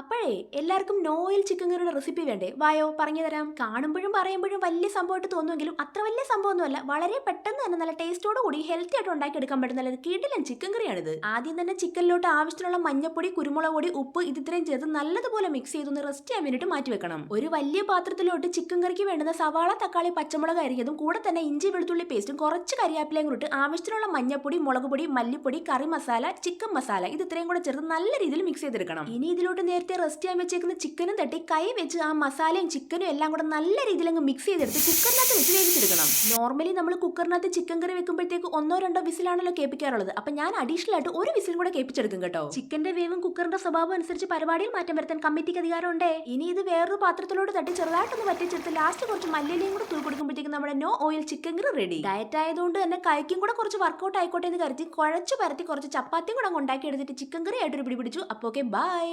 അപ്പോഴേ എല്ലാവർക്കും നോയിൽ ചിക്കൻ കറിയുടെ റെസിപ്പി വേണ്ടേ? വായോ പറഞ്ഞു തരാം. കാണുമ്പോഴും പറയുമ്പോഴും വലിയ സംഭവമായിട്ട് തോന്നുമെങ്കിലും അത്ര വലിയ സംഭവമൊന്നുമല്ല. വളരെ പെട്ടെന്ന് തന്നെ നല്ല ടേസ്റ്റോട് കൂടി ഹെൽത്തി ആയിട്ട് ഉണ്ടാക്കിയെടുക്കാൻ പറ്റുന്ന നല്ല കിടിലൻ ചിക്കൻ കറിയാണിത് ആദ്യം തന്നെ ചിക്കനിലോട്ട് ആവശ്യത്തിനുള്ള മഞ്ഞപ്പൊടി കുരുമുളക് പൊടി ഉപ്പ് ഇത് ഇത്രയും ചേർത്ത് നല്ലതുപോലെ മിക്സ് ചെയ്തൊന്ന് റെസ്റ്റ് ചെയ്യാൻ വേണ്ടിയിട്ട് മാറ്റി വെക്കണം. ഒരു വലിയ പാത്രത്തിലോട്ട് ചിക്കൻ കറിക്ക് വേണ്ടുന്ന സവാള തക്കാളി പച്ചമുളക് അരിഞ്ഞതും കൂടെ തന്നെ ഇഞ്ചി വെളുത്തുള്ളി പേസ്റ്റും കുറച്ച് കരിയാപ്പിലയും കൂടി ആവശ്യത്തിനുള്ള മഞ്ഞപ്പൊടി മുളക് പൊടി മല്ലിപ്പൊടി കറി മസാല ചിക്കൻ മസാല ഇത് ഇത്രയും കൂടെ ചേർത്ത് നല്ല രീതിയിൽ മിക്സ് ചെയ്തെടുക്കണം. ഇനി ഇതിലോട്ട് നേരത്തെ റെസ്റ്റ് ചെയ്യാൻ വെച്ചേക്കുന്ന ചിക്കനും തട്ടി കൈ വെച്ച് ആ മസാലയും ചിക്കനും എല്ലാം കൂടെ നല്ല രീതിയിൽ അങ്ങ് മിക്സ് ചെയ്തെടുത്ത് കുക്കറിനകത്ത് വെച്ച് വേവിച്ചെടുക്കണം. നോർമലി നമ്മൾ കുക്കറിനകത്ത് ചിക്കൻ കറി വെക്കുമ്പോഴത്തേക്ക് ഒന്നോ രണ്ടോ വിസിലാണല്ലോ കേൾപ്പിക്കാറുള്ളത്. അപ്പൊ ഞാൻ അഡീഷണൽ ആയിട്ട് ഒരു വിസിലും കൂടെ കേൾപ്പിച്ചെടുക്കും കേട്ടോ. ചിക്കന്റെ വേവും കുക്കറിന്റെ സ്വഭാവം അനുസരിച്ച് പരിപാടിയിൽ മാറ്റം വരുത്താൻ കമ്മിറ്റിക്ക് അധികാരമുണ്ടേ. ഇനി ഇത് വേറൊരു പാത്രത്തിലോട് തട്ടി ചെറുതായിട്ടൊന്ന് വറ്റിച്ചെടുത്ത് ലാസ്റ്റ് കുറച്ച് മല്ലിയിലയും കൂടെ തൂക്കി കൊടുക്കുമ്പോഴത്തേക്ക് നമ്മുടെ no oil chicken curry ready diet ആയതുകൊണ്ട് തന്നെ കൈക്കും കൂടെ കുറച്ച് വർക്കൗട്ട് ആയിക്കോട്ടെ എന്ന് കരുതി കുഴച്ച് പരത്തി കുറച്ച് ചപ്പാത്തിയും കൂടെ ഉണ്ടാക്കി എടുത്തിട്ട് ചിക്കൻ കറി ആയിട്ടൊരു പിടി പിടിച്ചു. അപ്പൊ ഓക്കെ ബൈ